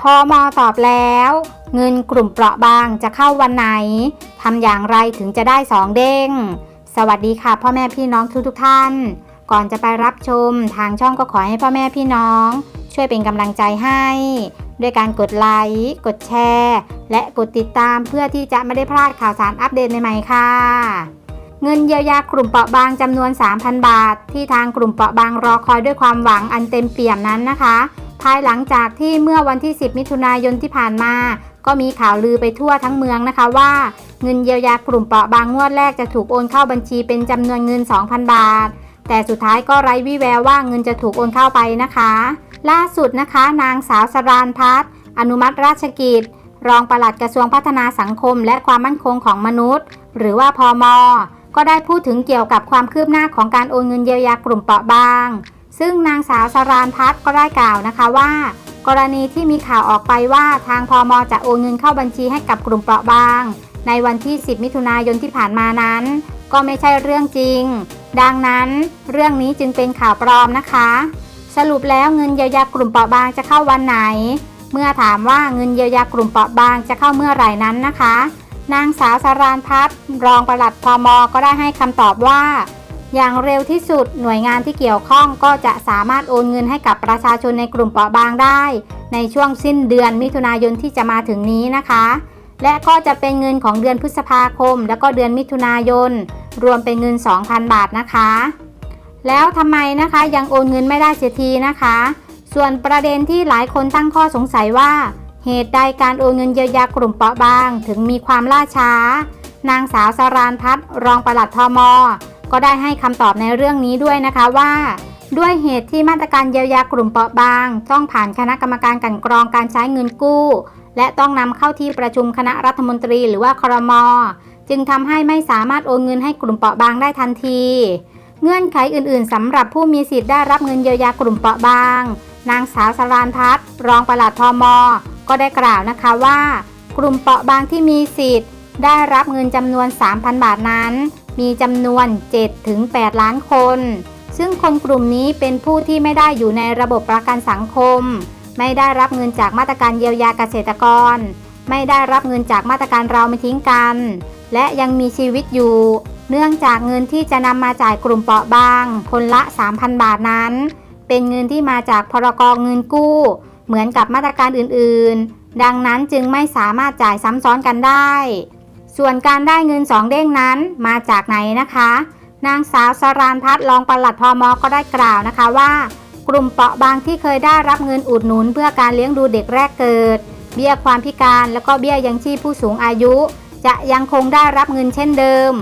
พอมอตอบแล้ว เงินกลุ่มเปราะบางจะเข้าวันไหนทำอย่างไรถึงจะได้สองเด้ง สวัสดีค่ะ พ่อแม่พี่น้องทุกทุกท่าน ก่อนจะไปรับชมทางช่องก็ขอให้พ่อแม่พี่น้อง ช่วยเป็นกำลังใจให้ ด้วยการกดไลค์กดแชร์ และกดติดตามเพื่อที่จะไม่ได้พลาดข่าวสารอัปเดตใหม่ๆค่ะ เงินเยียวยากลุ่มเปราะบางจำนวน 3,000 บาท ที่ทางกลุ่มเปราะบางรอคอยด้วยความหวังอันเต็มเปี่ยมนั้นนะคะ ภายหลังจากที่เมื่อวันที่ 10 มิถุนายนที่ผ่านมา ก็มีข่าวลือไปทั่วทั้งเมืองนะคะว่า เงินเยียวยากลุ่มเปราะบางงวดแรกจะถูกโอนเข้าบัญชีเป็นจำนวนเงิน 2,000 บาท แต่สุดท้ายก็ไร้วี่แววว่าเงินจะถูกโอนเข้าไปนะคะ ล่าสุดนะคะ นางสาวสรานพัฒน์อนุมัติราชกิจ รองปลัดกระทรวงพัฒนาสังคม และความมั่นคงของมนุษย์ หรือว่าพอมก็ได้พูดถึงเกี่ยวกับความคืบหน้าของการโอนเงินเยียวยากลุ่มเปราะบาง ซึ่งนางสาวสรานพัฒน์ก็ได้กล่าวนะคะว่า กรณีที่มีข่าวออกไปว่าทางพอมจะโอนเงินเข้าบัญชีให้กับกลุ่มเปราะบาง ในวันที่ 10 มิถุนายนที่ผ่านมานั้น ก็ไม่ใช่เรื่องจริง ดังนั้นเรื่องนี้จึงเป็นข่าวปลอมนะคะ สรุปแล้วเงินเยียวยากลุ่มเปราะบางจะเข้าวันไหน เมื่อถามว่าเงินเยียวยากลุ่มเปราะบางจะเข้าเมื่อไหร่นั้นนะคะ นางสาวสารานพัฒน์รองปลัดพมก็ได้ให้คำตอบว่า อย่างเร็วที่สุดหน่วยงานที่เกี่ยวข้องก็จะสามารถโอนเงินให้กับประชาชนในกลุ่มเปราะบางได้ ในช่วงสิ้นเดือนมิถุนายนที่จะมาถึงนี้นะคะ และก็จะเป็นเงินของเดือนพฤษภาคม แล้วก็เดือนมิถุนายน รวมเป็นเงิน 2,000 บาทนะคะ แล้วทำไมนะคะยังโอนเงินไม่ได้เสียทีนะคะ ส่วนประเด็นที่หลายคนตั้งข้อสงสัยว่า เหตุใดการโอนเงินเยียวยากลุ่มเปราะบาง ถึงมีความล่าช้า นางสาวสารานพัฒน์รองปลัดทม ก็ได้ให้คำตอบในเรื่องนี้ด้วยนะคะว่า ด้วยเหตุที่มาตรการเยียวยากลุ่มเปราะบาง ต้องผ่านคณะกรรมการกันกรองการใช้เงินกู้ และต้องนำเข้าที่ประชุมคณะรัฐมนตรีหรือว่าครม จึงทำให้ไม่สามารถโอนเงินให้กลุ่มเปราะบางได้ทันที เงื่อนไขอื่นๆสำหรับผู้มีสิทธิ์ได้รับเงินเยียวยากลุ่มเปราะบาง นางสาวสรานพัฒน์รองปลัดทม ก็ได้กล่าวนะคะว่า กลุ่มเปราะบางที่มีสิทธิ์ได้รับเงินจำนวน 3,000 บาทนั้น มีจำนวน 7-8 ล้านคน ซึ่งคนกลุ่มนี้เป็นผู้ที่ไม่ได้อยู่ในระบบประกันสังคม ไม่ได้รับเงินจากมาตรการเยียวยาเกษตรกร ไม่ได้รับเงินจากมาตรการเราไม่ทิ้งกัน และยังมีชีวิตอยู่ เนื่องจากเงินที่จะนำมาจ่ายกลุ่มเปราะบาง คนละ 3,000 บาทนั้น เป็นเงินที่มาจากพรกองเงินกู้ เหมือนกับมาตรการอื่นๆ ดังนั้นจึงไม่สามารถจ่ายซ้ำซ้อนกันได้ ส่วนการได้เงินสองเด้งนั้นมาจากไหนนะคะ นางสาวสรานพัฒน์รองปลัดพมก็ได้กล่าวนะคะว่า กลุ่มเปราะบางที่เคยได้รับเงินอุดหนุน เพื่อการเลี้ยงดูเด็กแรกเกิด เบี้ยความพิการแล้วก็เบี้ยยังชีพผู้สูงอายุ จะยังคงได้รับเงินเช่นเดิม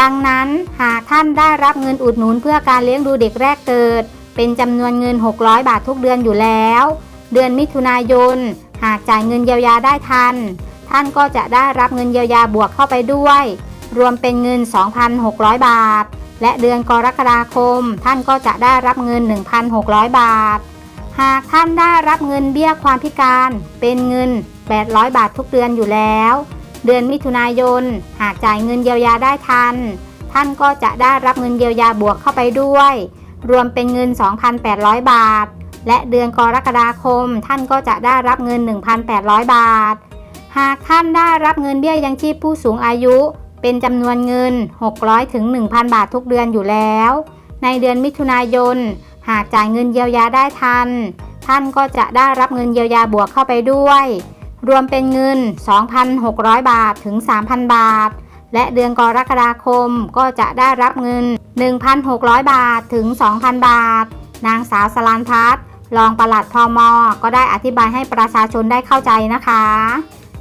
ดังนั้นหากท่านได้รับเงินอุดหนุน เพื่อการเลี้ยงดูเด็กแรกเกิด เป็นจำนวนเงิน 600 บาททุกเดือนอยู่แล้ว เดือนมิถุนายน หากจ่ายเงินเยียวยาได้ทัน ท่านก็จะได้รับเงินเยียวยาบวกเข้าไปด้วย รวมเป็นเงิน 2,600 บาท และเดือนกรกฎาคม ท่านก็จะได้รับเงิน 1,600 บาท หากท่านได้รับเงินเบี้ยความพิการเป็นเงิน 800 บาททุกเดือนอยู่แล้ว เดือนมิถุนายน หากจ่ายเงินเยียวยาได้ทัน ท่านก็จะได้รับเงินเยียวยาบวกเข้าไปด้วย รวมเป็นเงิน 2,800 บาท และเดือนกรกฎาคม ท่านก็จะได้รับเงิน 1,800 บาท หากท่านได้รับเงินเบี้ยยังชีพผู้สูงอายุ เป็นจำนวนเงิน 600ถึง1,000 บาททุกเดือนอยู่แล้ว ในเดือนมิถุนายน หากจ่ายเงินเยียวยาได้ทัน ท่านก็จะได้รับเงินเยียวยาบวกเข้าไปด้วย รวมเป็นเงิน 2,600 บาทถึง 3,000 บาท และเดือนกรกฎาคมก็จะได้รับเงิน 1,600 บาทถึง 2,000 บาท นางสาวสลานพัฒน์รองปลัดพมก็ได้อธิบายให้ประชาชนได้เข้าใจนะคะ